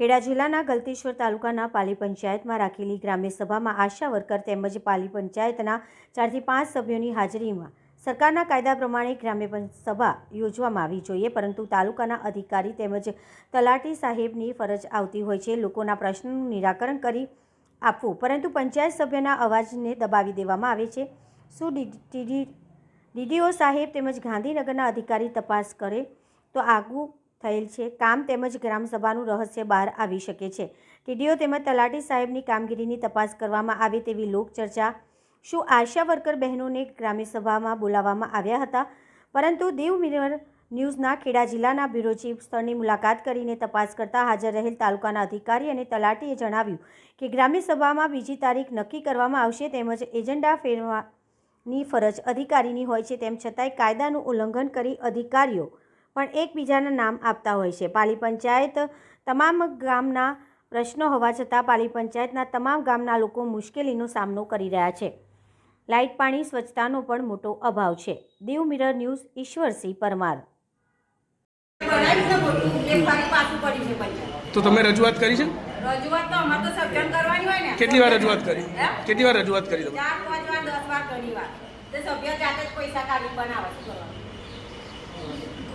ખેડા જિલ્લાના ગલતેશ્વર તાલુકાના પાલી પંચાયતમાં રાખેલી ગ્રામ્ય સભામાં આશા વર્કર તેમજ પાલી પંચાયતના ચારથી પાંચ સભ્યોની હાજરીમાં સરકારના કાયદા પ્રમાણે ગ્રામ્ય સભા યોજવામાં આવી જોઈએ, પરંતુ તાલુકાના અધિકારી તેમજ તલાટી સાહેબની ફરજ આવતી હોય છે. લોકોના પ્રશ્નનું નિરાકરણ કરી આપવું, પરંતુ પંચાયત સભ્યના અવાજને દબાવી દેવામાં આવે છે. શું ડીડી ડીડીઓ સાહેબ તેમજ ગાંધીનગરના અધિકારી તપાસ કરે તો આગવું થયેલ છે. કામ તેમજ ગ્રામસભાનું રહસ્ય બહાર આવી શકે છે. ટીડીઓ તેમજ તલાટી સાહેબની કામગીરીની તપાસ કરવામાં આવે તેવી લોકચર્ચા શું આશા વર્કર બહેનોને ગ્રામ્ય સભામાં બોલાવવામાં આવ્યા હતા? પરંતુ દેવ મિરર ન્યૂઝના ખેડા જિલ્લાના બ્યુરો ચીફ સ્થળની મુલાકાત કરીને તપાસ કરતા હાજર રહેલ તાલુકાના અધિકારી અને તલાટીએ જણાવ્યું કે ગ્રામ્ય સભામાં બીજી તારીખ નક્કી કરવામાં આવશે તેમજ એજન્ડા ફેરવાની ફરજ અધિકારીની હોય છે તેમ છતાંય કાયદાનું ઉલ્લંઘન કરી અધિકારીઓ પણ એકબીજાના નામ આપતા હોય છે. પાલી પંચાયત તમામ ગામના પ્રશ્નો હોવા છતાં પાલી પંચાયતના તમામ ગામના લોકો મુશ્કેલીનો સામનો કરી રહ્યા છે. લાઇટ પાણી સ્વચ્છતાનો પણ મોટો અભાવ છે. Diu mirror news Ishwarsinh Parmar. તો તમે રજૂઆત કરી છે? રજૂઆત તો અમારે તો સભ્યન કરવાની હોય ને. કેટલી વાર રજૂઆત કરી? કેટલી વાર રજૂઆત કરી તમે? ચાર પાંચ વાર દસ વાર ઘણી વાર. તે સભ્ય જાતે જ પૈસા કાઢી બનાવે છે.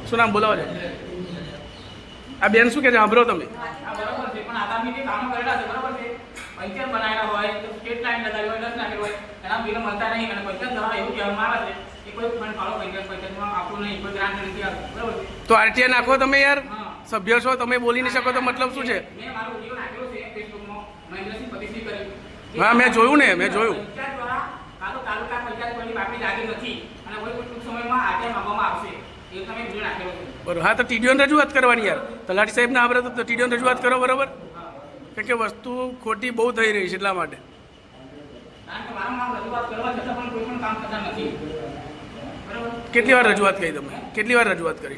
શું નામ બોલાવો છે? આ બેન શું કે છે? સાંભળો તમે. હા છે. પણ આગામી જે કામો કરેલા છે બરોબર છે? પંચર બનાવેલા હોય તો સ્ટેટ લાઈન લગાવી હોય દસ નાખેલું હોય એના બિલ મળતા નહીં. અને પંચર દ્વારા એવું કહેવામાં આવે છે કે કોઈ ફંડ ફાળો પંચર પંચરમાં આપવું નહીં કોઈ ગ્રાન્ટ નથી આપવું તો આરટીઆઈ નાખો તમે યાર. સભ્ય છો તમે બોલી નહીં શકો તો મતલબ શું છે? મેં મારો વીડિયો નાખેલો છે ફેસબુકમાં મહેન્દ્રસિંહ પતિસિંહ કરી હા, મેં જોયું ને, મેં જોયું. દ્વારા કાં તો તાલુકા પંચાયત કોઈની બાકી લાગી નથી. અને કોઈ ટૂંક સમયમાં આજે માંગવામાં આવશે. બરોબર. હા તો ટીડીઓને રજૂઆત કરવાની યાર. તલાટી સાહેબને આપણે તો ટીડીઓને રજૂઆત કરો બરોબર? કારણ કે વસ્તુ ખોટી બહુ થઈ રહી છે એટલા માટે. કેટલી વાર રજૂઆત કરી તમે? કેટલી વાર રજૂઆત કરી?